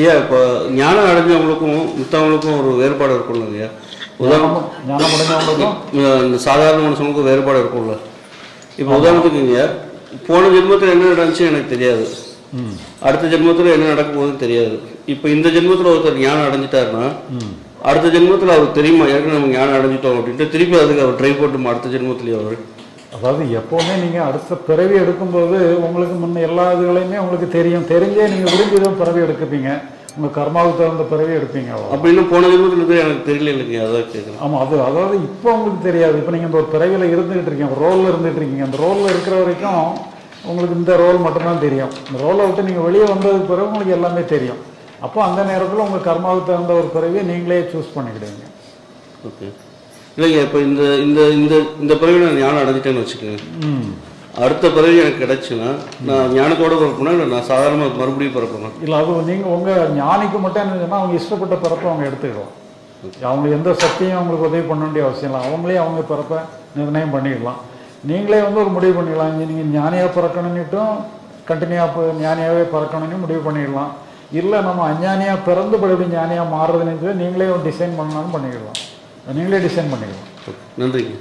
ஐயா இப்போ ஞானம் அடைஞ்சவங்களுக்கும் மித்தவங்களுக்கும் ஒரு வேறுபாடு இருக்கும்ல ஐயா? உதாரணம் சாதாரண மனுஷனுக்கும் வேறுபாடு இருக்கும்ல? இப்போ உதாரணத்துக்கு ஐயா போன ஜென்மத்தில் என்ன நடந்துச்சு எனக்கு தெரியாது. அடுத்த ஜென்மத்தில் என்ன நடக்க போகுதுன்னு தெரியாது. இப்போ இந்த ஜென்மத்தில் ஒருத்தர் ஞானம் அடைஞ்சிட்டாருன்னா அடுத்த ஜென்மத்தில் அவருக்கு தெரியுமா ஏற்கனவே நம்ம ஞானம் அடைஞ்சிட்டோம் அப்படின்ட்டு திருப்பி அதுக்கு அவர் ட்ரை போட்டு அடுத்த ஜென்மத்திலேயே அவர் அதாவது எப்போவுமே நீங்கள் அடுத்த பிறவி எடுக்கும்போது உங்களுக்கு முன்ன எல்லா இதுகளையுமே உங்களுக்கு தெரியும். தெரிஞ்சே நீங்கள் விரும்பி தான் பிறவி எடுக்கப்பீங்க. உங்கள் கர்மாவுக்கு தகுந்த பிறவி எடுப்பீங்க அவ்வளோ அப்படின்னு போன ஜென்மத்தில் எனக்கு தெரியல இல்லைங்க அதான் கேட்குறேன் ஆமாம் அது அதாவது இப்போ உங்களுக்கு தெரியாது. இப்போ நீங்கள் இந்த ஒரு பிறவியில் இருந்துகிட்டு இருக்கீங்க ஒரு ரோலில் இருந்துகிட்டு இருக்கீங்க. அந்த ரோலில் இருக்கிற வரைக்கும் உங்களுக்கு இந்த ரோல் மட்டும்தான் தெரியும். இந்த ரோலை விட்டு நீங்கள் வெளியே வந்ததுக்கு பிறகு உங்களுக்கு எல்லாமே தெரியும். அப்போ அந்த நேரத்தில் உங்கள் கர்மாவுக்கு தகுந்த ஒரு பிறவியை நீங்களே சூஸ் பண்ணிக்கிடுவீங்க. ஓகே இல்லைங்க இப்போ இந்த இந்த இந்த இந்த பிறகு நான் ஞானம் அடைஞ்சிட்டேன்னு வச்சுக்கோங்க. ம். அடுத்த பிறகு எனக்கு கிடைச்சுன்னா நான் ஞானத்தோட பிறப்பேனா இல்லை நான் சாதாரணமாக மறுபடியும் பிறப்பேனா? இல்லை அது நீங்கள் உங்கள் ஞானிக்கு மட்டும் என்ன சொன்னால் அவங்க இஷ்டப்பட்ட பிறப்பை அவங்க எடுத்துக்கலாம். அவங்க எந்த சக்தியும் அவங்களுக்கு உதவி பண்ண வேண்டிய அவசியம் இல்லை. அவங்களே அவங்க பிறப்பை நிர்ணயம் பண்ணிக்கலாம் நீங்களே வந்து ஒரு முடிவு பண்ணிக்கலாம் நீங்கள் ஞானியாக பிறக்கணுன்னுட்டும் கண்டினியூவாக ஞானியாகவே பிறக்கணும்னு முடிவு பண்ணிடலாம். இல்லை நம்ம அஞ்ஞானியாக பிறந்து மறுபடியும் ஞானியாக மாறுறதுன்னு நீங்களே டிசைன் பண்ணாலும் பண்ணிக்கலாம் அதை நீங்களே டிசைன் பண்ணிக்கலாம் நன்றிங்க.